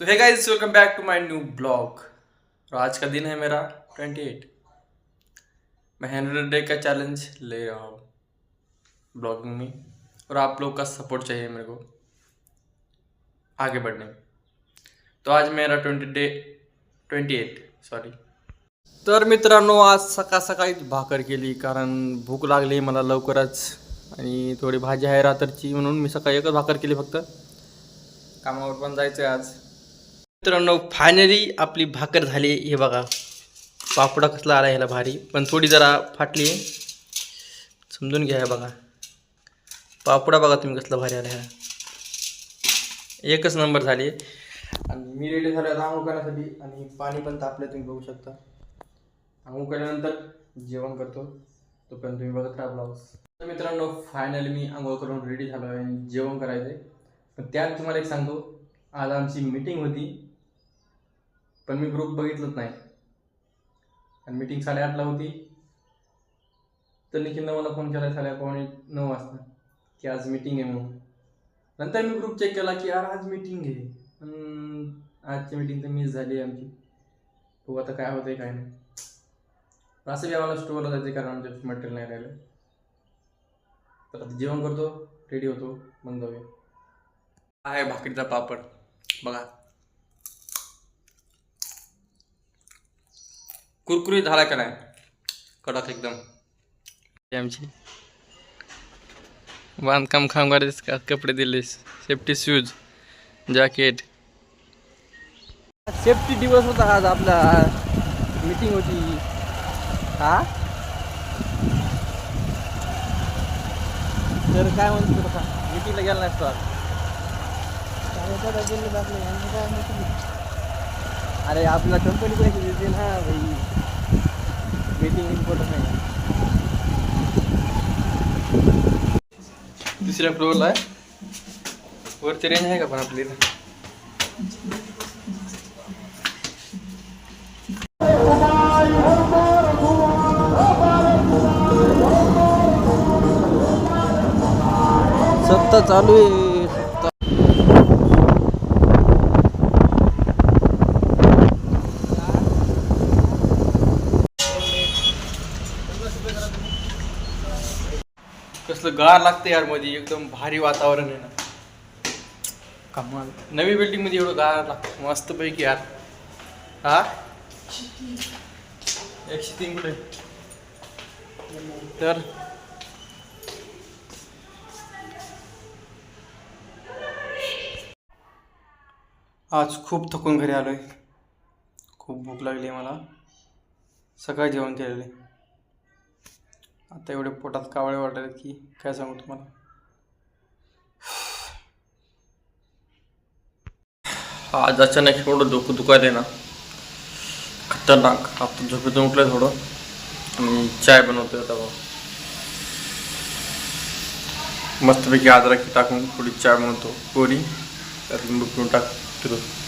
तो है guys welcome back to my new blog और आज का दिन है मेरा 28 मैं हंड्रेड डे का चैलेंज ले रहा हूँ ब्लॉगिंग में। और आप लोग का सपोर्ट चाहिए मेरे को आगे बढ़ने में। तो आज मेरा twenty day twenty eight sorry तर मित्रांनो आज सकाळ सकाळीच भाकर केली कारण भूक लागली मला लवकरच. आणि थोडी भाजी आहे रात्रची म्हणून मी सकाळी एकच भाकर केली फक्त. कामावर पण जायचं आहे आज. मित्रांनो फायनली आपली भाकर झाली. हे बघा पापडा कसला आला ह्याला भारी. पण थोडी जरा फाटली. आहे समजून घ्या हे बघा. पापडा बघा तुम्ही कसला भारी आला ह्या एकच नंबर झाली. आणि मी रेडी झालो आता आंघोळ करण्यासाठी. आणि पाणी पण तापलं तुम्ही बघू शकता. आंघोळ केल्यानंतर जेवण करतो. तोपर्यंत तुम्ही बघत राहा ब्लाऊज तर मित्रांनो फायनली मी आंघोळ करून रेडी झालो आहे आणि जेवण करायचं पण त्यात तुम्हाला एक सांगतो. आज आमची मीटिंग होती. पण मी ग्रुप बघितलंच नाही. आणि मीटिंग साडेआठला होती. तर निखिलनं मला फोन केला साडे पावणे नऊ वाजता की आज मीटिंग आहे म्हणून. नंतर मी ग्रुप चेक केला की यार आज मीटिंग आहे. पण आजची मीटिंग तर मिस झाली आहे आमची. बघू आता काय होतंय काय नाही. असं बी आम्हाला स्टोअरला जायचं कारण आमच्या मटेरियल नाही राहिलं. तर आता जेवण करतो रेडी होतो मग जाऊया आहे भाकरीचा पापड. बघा. कुरकुरीत झाला का नाही कडक एकदम हे आमची बांधकाम कामगार का कपडे दिले सेफ्टी शूज जॅकेट सेफ्टी दिवस होता आज आपला मीटिंग होती हा तर काय म्हणतो तुला मीटिंगला गेला नाहीस तू आज अरे आपला कंपनी पैसे देते ना भाई. मीटिंग इम्पॉर्टंट नाही. दुसऱ्या फ्लोअरला आहे. वरती रेंज आहे का पण आपली? सत्ता चालू आहे. कसलं गार लागतं यारमध्ये एकदम भारी वातावरण आहे ना. कमाल. नवी बिल्डिंगमध्ये एवढं गार लागतं मस्त पैकी यार. हा? एकशे तीन कुठे? तर? आज खूप थकून घरी आलोय. खूप भूक लागली आहे मला. सकाळी जेवण केलेलं आहे. आता एवढे पोटात कावळे वाटत की काय सांगू तुम्हाला? आज अचानक एवढं डोकं दुखायला ना. खतरनाक. आता झोपेतून उठलं थोडं. आणि चाय बनवतोय आता मस्तपैकी आदराखी टाकून थोडी चाय बनवतो. कोरी त्यात लिंबू पिऊन टाकतो.